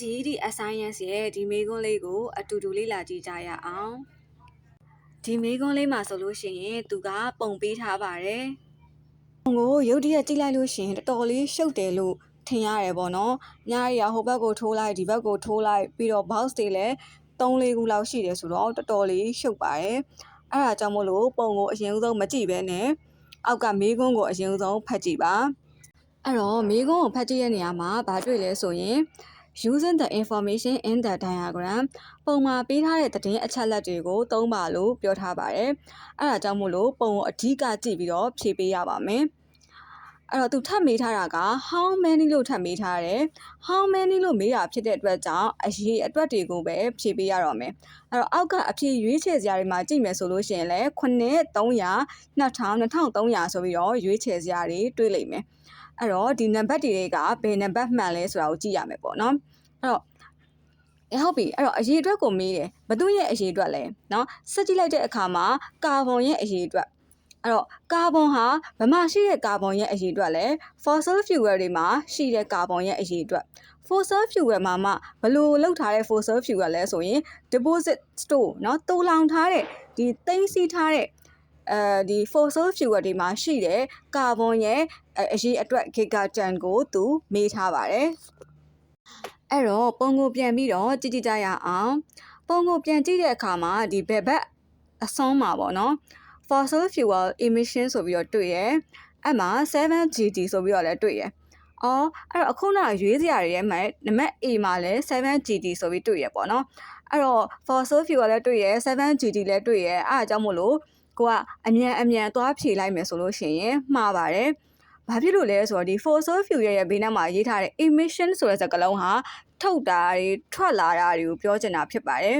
GED Science ရဲ့ဒီမေးခွန်းလေးကို အတူတူလေ့လာကြည့်ကြရအောင်ဒီမေးခွန်းလေးမှာဆိုလို့ရှိရင်သူကပုံပေးထားပါတယ်ပုံကိုရုပ်တရက်ကြည့်လိုက်လို့ရှိရင်တော်တော်လေးရှုပ်တယ်လို့ထင်ရတယ်ပေါ့နော်။ညာရီကဟိုဘက်ကိုထိုးလိုက်ဒီဘက်ကိုထိုးလိုက်ပြီးတော့ box တွေလည်း3လေးခုလောက်ရှိတယ်ဆိုတော့တော်တော်လေးရှုပ်ပါတယ်။အဲ့ဒါကြောင့်မို့လို့ပုံကိုအရင်ဆုံးမကြည့်ဘဲနဲ့အောက်ကမေးခွန်းကိုအရင်ဆုံးဖတ်ကြည့်ပါ။အဲ့တော့မေးခွန်းကိုဖတ်ကြည့်တဲ့နေရာမှာဘာတွေ့လဲဆိုရင် using the information in the diagram ပုံမှာပေးထားတဲ့သတင်းအချက်အလက်တွေကိုသုံးပါလို့ပြောထားပါတယ်။အဲ့ဒါကြောင့်မို့လို့ပုံကိုအဓိကကြည့်ပြီးတော့ဖြည့်ပေးရပါမယ်။အဲ့တော့သူထပ်မေးထားတာက how many လို့ထပ်မေးထားတယ်။ how many လို့မေးတာဖြစ်တဲ့အတွက်ကြောင့်အရေးအတွက်တွေကိုပဲဖြည့်ပေးရတော့မယ်။အဲ့တော့အောက်ကအဖြေရွေးချယ်စရာတွေမှာကြည့်မယ်ဆိုလို့ရှိရင်လည်း9 300 2000 2300ဆိုပြီးတော့ရွေးချယ်စရာတွေတွေ့လိမ့်မယ်။ အဲ့တော့ဒီနံပါတ်တွေကဘယ်နံပါတ်မှန်လဲဆိုတာကိုကြည့်ရမယ်ပေါ့နော်။အဲ့တော့အဲဟုတ်ပြီအဲ့တော့အရေးအတွက်ကိုမေးတယ်ဘသူရဲ့အရေးအတွက်လဲเนาะဆက်ကြည့်လိုက်တဲ့အခါမှာကာဗွန်ရဲ့အရေးအတွက်အဲ့တော့ကာဗွန်ဟာဘယ်မှာရှိတဲ့ကာဗွန်ရဲ့အရေးအတွက်လဲ fossil fuel တွေမှာရှိတဲ့ကာဗွန်ရဲ့အရေးအတွက် fossil fuel မှာမှဘလို့လောက်ထားတဲ့ fossil fuel လဲဆိုရင် deposit store เนาะတူလောင်ထားတဲ့ဒီသိမ်းဆည်းထားတဲ့ အဲဒီ fossil fuel တွေမှာရှိတဲ့ကာဗွန်ရဲ့အရေးအတွက် gigaton ကိုသူမေးထားပါတယ်အဲ့တော့ပုံကိုပြန်ပြီးတော့ကြည့်ကြည့်ကြရအောင်ပုံကိုပြန်ကြည့်တဲ့အခါမှာဒီဘက်ဘက်အဆုံးမှာပေါ့နော် fossil fuel emission ဆိုပြီးတော့တွေ့ရယ်အဲ့မှာ 7GD ဆိုပြီးတော့လည်းတွေ့ရယ်အော်အဲ့တော့အခုနရွေးစရာတွေရဲ့မှာနံပါတ် A မှာလည်း 7GD ဆိုပြီးတွေ့ရပေါ့နော်အဲ့တော့ fossil fuel လည်းတွေ့ရ 7GD လည်းတွေ့ရအဲ့အကြောင်းမို့လို့ ကိုကအမြန်အမြန်သွားဖြေလိုက်မယ်ဆိုလို့ရှိရင်မှားပါတယ်ဘာဖြစ်လို့လဲဆိုတော့ဒီ fossil fuel ရဲ့ဘေးနားမှာရေးထားတဲ့ emission ဆိုတဲ့စကားလုံးဟာထုတ်တာတွေထွက်လာတာတွေကိုပြောချင်တာဖြစ်ပါတယ်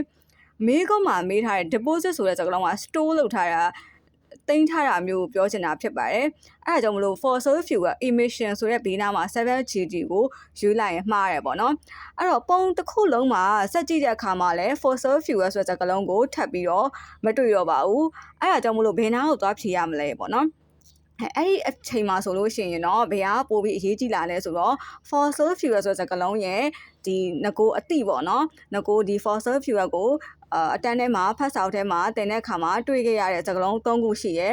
မေးခွန်းမှာမေးထားတဲ့ deposit ဆိုတဲ့စကားလုံးက store လုပ်ထားတာ တင်ထားတာမျိုးကိုပြောချင်တာဖြစ်ပါတယ်။အဲဒါကြောင့်မလို့ fossil fuel emission ဆိုတဲ့ဘေးနားမှာ 7GD ကိုယူလိုက်ရင်မှားတယ်ပေါ့နော်။အဲ့တော့ပုံတစ်ခုလုံးမှာစက်ကြည့်တဲ့အခါမှာလည်း fossil fuel ဆိုတဲ့စကားလုံးကိုထပ်ပြီးတော့မတွေ့တော့ပါဘူး။အဲဒါကြောင့်မလို့ဘယ်နာကိုသွားဖြေရမလဲပေါ့နော်။ အဲ့ဒီအချိန်မှာဆိုလို့ရှိရင်တော့ဘယ်ဟာပို့ပြီးအရေးကြီးလာလဲဆိုတော့ fossil fuel ဆိုတဲ့စကားလုံးရဲ့ဒီငကိုအတိပေါ့နော်ငကိုဒီ fossil fuel ကိုအတန်းထဲမှာဖတ်စာအုပ်ထဲမှာတင်တဲ့အခါမှာတွေ့ခဲ့ရတဲ့စကားလုံး၃ခုရှိရဲ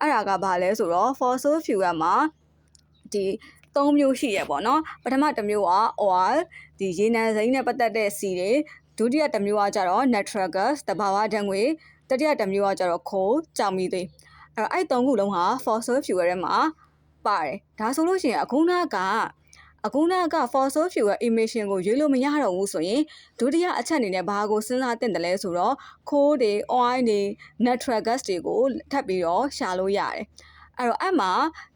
အဲ့ဒါကဘာလဲဆိုတော့ fossil fuel မှာဒီ၃မျိုးရှိရပေါ့နော်ပထမတစ်မျိုးက oil ဒီရေနံစိမ်းနဲ့ပတ်သက်တဲ့စီတွေဒုတိယတစ်မျိုးကကျတော့ natural gas တဘာဝဓာတ်ငွေတတိယတစ်မျိုးကကျတော့ coal ကြောင်မီသွေး အဲ့တော့အဲ့၃ခုလုံးဟာ fossil fuel ထဲမှာပါတယ်ဒါဆိုလို့ရှိရင်အခုနကအခုနက fossil fuel emission ကိုရွေးလို့မရတော့ဘူးဆိုရင်ဒုတိယအချက်အနေနဲ့ဘာကိုစဉ်းစားသင့်တယ်လဲဆိုတော့ coal တွေ oil တွေ natural gas တွေကိုထပ်ပြီးတော့ရှာလို့ရတယ်အဲ့တော့အဲ့မှာ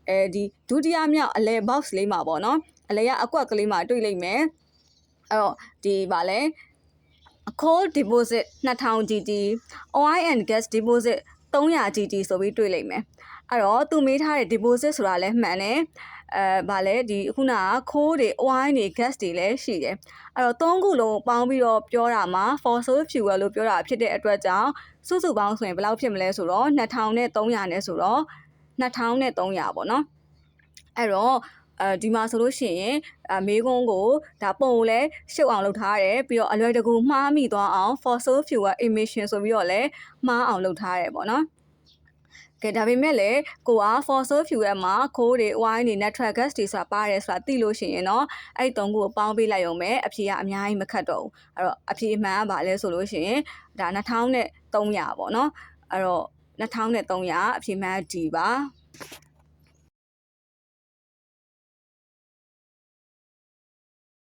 အဲဒီဒုတိယမြောက်အလဲ box လေးမှာပေါ့နော်အလဲကအကွက်ကလေးမှာတွေ့လိမ့်မယ်အဲ့တော့ဒီဗာလဲ coal deposit 2000 GT oil and gas deposit 300 GT ဆိုပြီးတွေ့လိမ့်မယ်အဲ့တော့သူမေးထားတဲ့ deposit ဆိုတာလည်းမှန်တယ်အဲဗာလဲဒီခုနကခိုးတွေ oil တွေ gas တွေလည်းရှိတယ်အဲ့တော့သုံးခုလုံးပေါင်းပြီးတော့ပြောတာမှာ fossil fuel လို့ပြောတာဖြစ်တဲ့အတွက်ကြောင့်စုစုပေါင်းဆိုရင်ဘယ်လောက်ဖြစ်မလဲဆိုတော့2000နဲ့300နဲ့ဆိုတော့2000နဲ့300ပေါ့နော်အဲ့တော့ အဲဒီမှာဆိုလို့ရှိရင်အမေကွန်းကိုဒါပုံကိုလည်းရှုပ်အောင်လုပ်ထားတယ်ပြီးတော့အလွယ်တကူမှားမိသွားအောင် fossil fuel emission ဆိုပြီးတော့လည်းမှားအောင်လုပ်ထားတယ်ပေါ့နော်ကဲဒါပေမဲ့လည်းကိုက fossil fuel မှာခိုးတွေ oil တွေ natural gas တွေဆိုတာပါတယ်ဆိုတာသိလို့ရှိရင်တော့အဲ့ဒီသုံးခုကိုပေါင်းပေးလိုက်ရုံပဲအဖြေကအများကြီးမခတ်တော့ဘူးအဲ့တော့အဖြေအမှန်ကဘာလဲဆိုလို့ရှိရင်ဒါ2300ပေါ့နော်အဲ့တော့2300အဖြေမှန်ဒီပါ